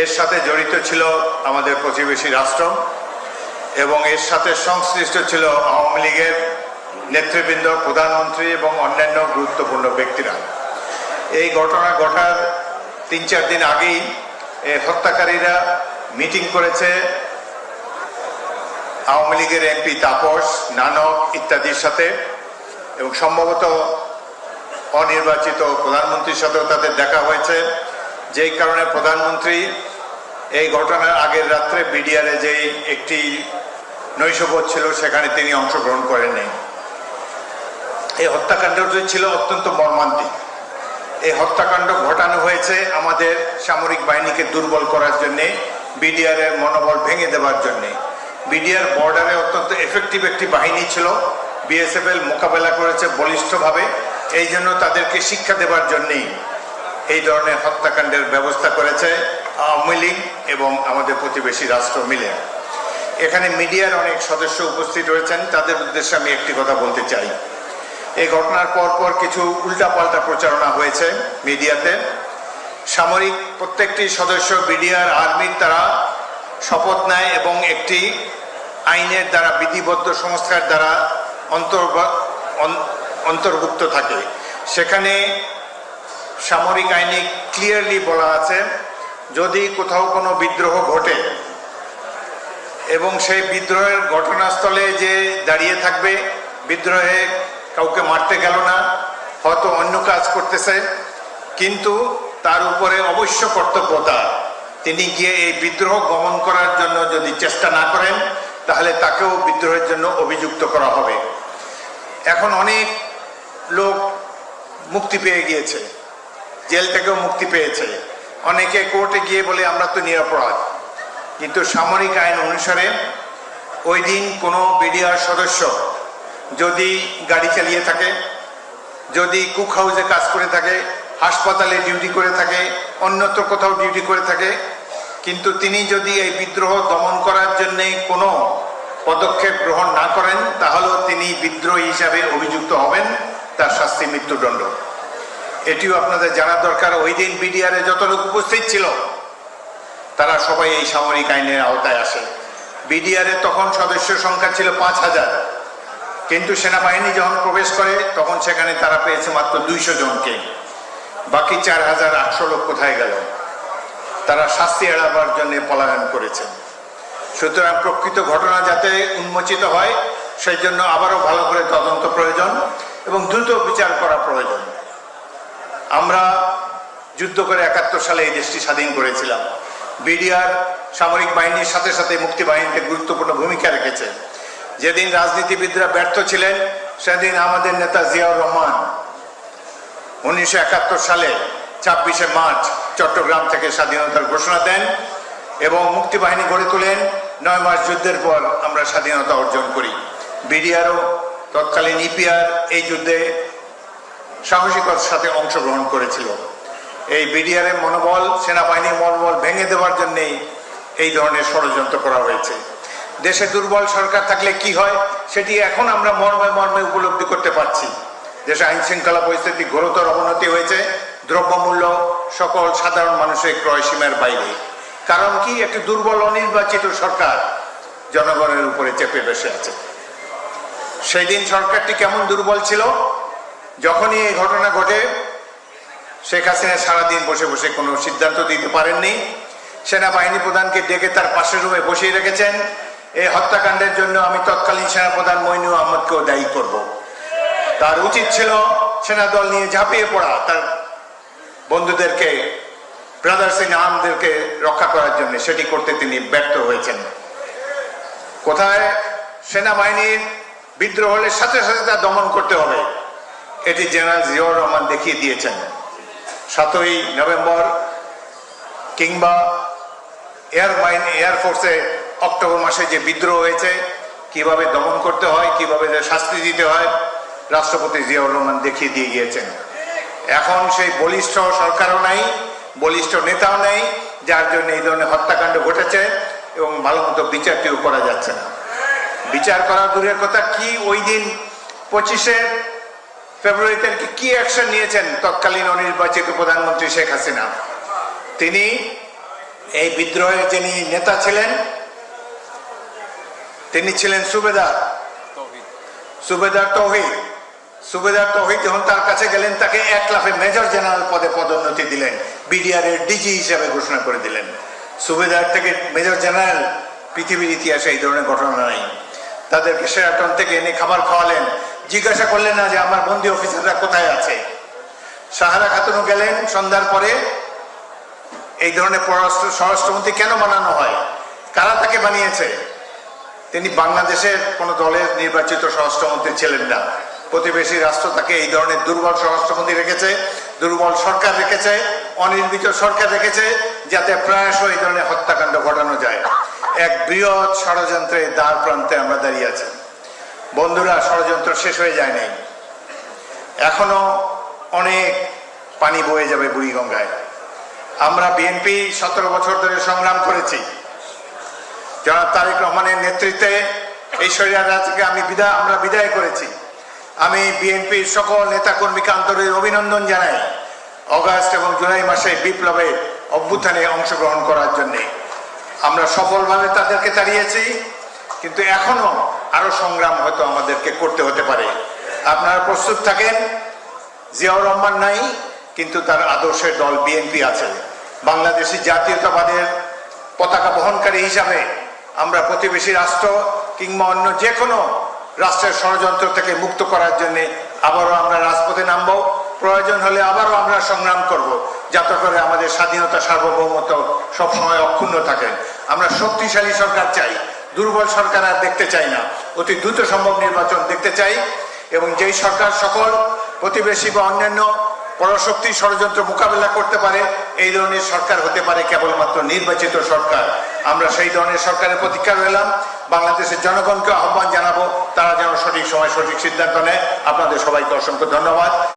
এর সাথে জড়িত ছিল আমাদের প্রতিবেশী রাষ্ট্র এবং এর সাথে সংশ্লিষ্ট ছিল আওয়ামী লীগের নেতৃবৃন্দ, প্রধানমন্ত্রী এবং অন্যান্য গুরুত্বপূর্ণ ব্যক্তিরা। এই ঘটনা ঘটার তিন চার দিন আগেই হত্যাকারীরা মিটিং করেছে আওয়ামী লীগের এমপি তাপস, নানক ইত্যাদির সাথে এবং সম্ভবত অনির্বাচিত প্রধানমন্ত্রীর সাথেও তাদের দেখা হয়েছে। যেই কারণে প্রধানমন্ত্রী এই ঘটনার আগের রাত্রে বিডিআরে যে একটি নৈশবোধ ছিল, সেখানে তিনি অংশগ্রহণ করেননি। এই হত্যাকাণ্ডটি ছিল অত্যন্ত মর্মান্তিক। এই হত্যাকাণ্ড ঘটানো হয়েছে আমাদের সামরিক বাহিনীকে দুর্বল করার জন্যে, বিডিআর এর মনোবল ভেঙে দেওয়ার জন্যে। বিডিআর বর্ডারে অত্যন্ত এফেক্টিভ একটি বাহিনী ছিল। বিএসএফ বিএসএফএল মোকাবেলা করেছে বলিষ্ঠভাবে। এই জন্য তাদেরকে শিক্ষা দেওয়ার জন্যেই এই ধরনের হত্যাকাণ্ডের ব্যবস্থা করেছে। আওয়ামী লীগ এবং আমাদের প্রতিবেশী রাষ্ট্র মিলে। এখানে মিডিয়ার অনেক সদস্য উপস্থিত রয়েছেন, তাদের উদ্দেশ্যে আমি একটি কথা বলতে চাই। এই ঘটনার পর পর কিছু উল্টাপাল্টা প্রচারণা হয়েছে মিডিয়াতে। সামরিক প্রত্যেকটি সদস্য, বিডিআর, আর্মির তারা শপথ নেয় এবং একটি আইনের দ্বারা, বিধিবদ্ধ সংস্থার দ্বারা অন্তর্ভ- অন্তর্ভুক্ত থাকে। সেখানে সামরিক আইনে ক্লিয়ারলি বলা আছে যদি কোথাও কোনো বিদ্রোহ ঘটে এবং সেই বিদ্রোহের ঘটনাস্থলে যে দাঁড়িয়ে থাকবে, বিদ্রোহে কাউকে মারতে গেল না, হয়তো অন্য কাজ করতেছে, কিন্তু তার উপরে অবশ্য কর্তব্যতা। তিনি গিয়ে এই বিদ্রোহ গমন করার জন্য যদি চেষ্টা না করেন, তাহলে তাকেও বিদ্রোহের জন্য অভিযুক্ত করা হবে। এখন অনেক লোক মুক্তি পেয়ে গিয়েছে, জেল থেকেও মুক্তি পেয়েছে। অনেকে কোর্টে গিয়ে বলে, আমরা তো নিরপরাধ। কিন্তু সামরিক আইন অনুসারে ওই দিন কোনো বিডিআর সদস্য যদি গাড়ি চালিয়ে থাকে, যদি কুক হাউসে কাজ করে থাকে, হাসপাতালে ডিউটি করে থাকে, অন্যত্র কোথাও ডিউটি করে থাকে, কিন্তু তিনি যদি এই বিদ্রোহ দমন করার জন্য কোনো পদক্ষেপ গ্রহণ না করেন, তাহলেও তিনি বিদ্রোহী হিসাবে অভিযুক্ত হবেন, তার শাস্তি মৃত্যুদণ্ড। এটিও আপনাদের জানা দরকার। ওই দিন বিডিআরে যত লোক উপস্থিত ছিল, তারা সবাই এই সামরিক আইনের আওতায় আসে। বিডিআরে তখন সদস্য সংখ্যা ছিল পাঁচ হাজার। কিন্তু সেনাবাহিনী যখন প্রবেশ করে, তখন সেখানে তারা পেয়েছে মাত্র দুইশো জনকে। বাকি চার হাজার আটশো লোক কোথায় গেল? তারা শাস্তি এড়াবার জন্য পলায়ন করেছে। সুতরাং প্রকৃত ঘটনা যাতে উন্মোচিত হয়, সেই জন্য আবারও ভালো করে তদন্ত প্রয়োজন এবং দ্রুত বিচার করা আমরা যুদ্ধ করে একাত্তর সালে এই দেশটি স্বাধীন করেছিলাম। বিডিআর সামরিক বাহিনীর সাথে সাথে মুক্তি বাহিনীতে গুরুত্বপূর্ণ ভূমিকা রেখেছে। যেদিন রাজনীতিবিদরা ব্যর্থ ছিলেন, সেদিন আমাদের নেতা জিয়াউর রহমান উনিশশো একাত্তর সালে ছাব্বিশে মার্চ চট্টগ্রাম থেকে স্বাধীনতার ঘোষণা দেন এবং মুক্তি বাহিনী গড়ে তোলেন। নয় মাস যুদ্ধের পর আমরা স্বাধীনতা অর্জন করি। বিডিআরও তৎকালীন ইপিআর এই যুদ্ধে সাহসিকতার সাথে অংশগ্রহণ করেছিল। এই বিডিআর এর মনোবল সেনাবাহিনীর মনোবল ভেঙে দেওয়ার জন্যেই এই ধরনের ষড়যন্ত্র করা হয়েছে। দেশে দুর্বল সরকার থাকলে কি হয়, সেটি এখন আমরা মর্মে মর্মে উপলব্ধি করতে পারছি। দেশে আইন শৃঙ্খলা পরিস্থিতি ঘোরতর অবনতি হয়েছে, দ্রব্যমূল্য সকল সাধারণ মানুষের ক্রয় সীমার বাইরে। কারণ কি, একটি দুর্বল, অনির্বাচিত সরকার জনগণের উপরে চেপে বসে আছে। সেই দিন সরকারটি কেমন দুর্বল ছিল যখনই এই ঘটনা ঘটে, শেখ হাসিনা সারাদিন বসে বসে কোনো সিদ্ধান্ত দিতে পারেননি। সেনাবাহিনী প্রধানকে ডেকে তার পাশের রুমে বসিয়ে রেখেছেন। এই হত্যাকাণ্ডের জন্য আমি তৎকালীন সেনাপ্রধান মইনু আহমদকেও দায়ী করব। তার উচিত ছিল সেনাদল নিয়ে ঝাঁপিয়ে পড়া, তার বন্ধুদেরকে ব্রাদার্স ইন আর্মদেরকে রক্ষা করার জন্য। সেটি করতে তিনি ব্যর্থ হয়েছেন। কোথায় সেনাবাহিনীর বিদ্রোহ হলে সাথে সাথে তা দমন করতে হবে? এটি জেনারেল জিয়াউর রহমান দেখিয়ে দিয়েছেন। সাতই নভেম্বর কিংবা এয়ার মাইন এয়ারফোর্সে অক্টোবর মাসে যে বিদ্রোহ হয়েছে, কীভাবে দমন করতে হয়, কীভাবে শাস্তি দিতে হয়, রাষ্ট্রপতি জিয়াউর রহমান দেখিয়ে দিয়ে গিয়েছেন। এখন সেই বলিষ্ঠ সরকারও নাই, বলিষ্ঠ নেতাও নেই, যার জন্য এই ধরনের হত্যাকাণ্ড ঘটেছে এবং ভালো মতো বিচারটিও করা যাচ্ছে না। বিচার করা দূরের কথা, কি ওই দিন পঁচিশে ফেব্রুয়ারি তারিখে কি অ্যাকশন নিয়েছেন তৎকালীন অনির্বাচিত প্রধানমন্ত্রী শেখ হাসিনা? তিনি এই বিদ্রোহের যিনি নেতা ছিলেন, তিনি ছিলেন সুবেদার। সুবেদার তৌহিদ। সুবেদার তৌহিদ যখন তার কাছে গেলেন, তাকে এক লাফে মেজর জেনারেল পদে পদোন্নতি দিলেন, বিডিআর এর ডিজি হিসেবে ঘোষণা করে দিলেন। সুবেদার থেকে মেজর জেনারেল পৃথিবীর ইতিহাসে এই ধরনের ঘটনা নাই। তাদেরকে সেরাটন থেকে এনে খাবার খাওয়ালেন। জিজ্ঞাসা করলেন না যে আমার বন্দি অফিসাররা কোথায় আছে? সাহারা খাতুনও গেলেন, সন্ধ্যার পরে এই ধরনের পররাষ্ট্র স্বরাষ্ট্রমন্ত্রী কেন বানানো হয়? কারা তাকে বানিয়েছে? তিনি বাংলাদেশের কোন দলের নির্বাচিত স্বরাষ্ট্রমন্ত্রী ছিলেন না। প্রতিবেশী রাষ্ট্র তাকে এই ধরনের দুর্বল স্বরাষ্ট্রমন্ত্রী রেখেছে, দুর্বল সরকার রেখেছে অনির্বাচিত সরকার রেখেছে, যাতে প্রায়শ এই ধরনের হত্যাকাণ্ড ঘটানো যায়। এক বৃহৎ ষড়যন্ত্রে দ্বার প্রান্তে আমরা দাঁড়িয়ে আছি। বন্ধুরা, ষড়যন্ত্র শেষ হয়ে যায় নাই এখনও অনেক পানি বয়ে যাবে বুড়িগঙ্গায়। আমরা বিএনপি সতেরো বছর ধরে সংগ্রাম করেছি। জনাব তারেক রহমানের নেতৃত্বে এই থেকে আমি বিদায়, আমরা বিদায় করেছি। আমি বিএনপির সকল নেতাকর্মীকে আন্তরিক অভিনন্দন জানাই অগাস্ট এবং জুলাই মাসে বিপ্লবে অভ্যুত্থানে অংশগ্রহণ করার জন্যে। আমরা সফলভাবে তাদেরকে তাড়িয়েছি। কিন্তু এখনও আরও সংগ্রাম হয়তো আমাদেরকে করতে হতে পারে। আপনারা প্রস্তুত থাকেন? জিয়াউর রহমান নাই, কিন্তু তার আদর্শের দল বিএনপি আছে। বাংলাদেশি জাতীয়তাবাদের পতাকা বহনকারী হিসাবে আমরা প্রতিবেশী রাষ্ট্র কিংবা অন্য যে কোনো রাষ্ট্রের ষড়যন্ত্র থেকে মুক্ত করার জন্য আবারও আমরা রাজপথে নামব। প্রয়োজন হলে আবারও আমরা সংগ্রাম করব, যাতে করে আমাদের স্বাধীনতা সার্বভৌমত্ব সবসময় অক্ষুণ্ণ থাকে। আমরা শক্তিশালী সরকার চাই। দুর্বল সরকার আর দেখতে চাই না। অতি দ্রুত সম্ভব নির্বাচন দেখতে চাই এবং যেই সরকার সকল প্রতিবেশী বা অন্যান্য পরশক্তি ষড়যন্ত্র মোকাবেলা করতে পারে, এই ধরনের সরকার হতে পারে কেবলমাত্র নির্বাচিত সরকার। আমরা সেই ধরনের সরকারের প্রতীক্ষা রইলাম। বাংলাদেশের জনগণকে আহ্বান জানাব, তারা যেন সঠিক সময় সঠিক সিদ্ধান্ত নেয়। আপনাদের সবাইকে অসংখ্য ধন্যবাদ।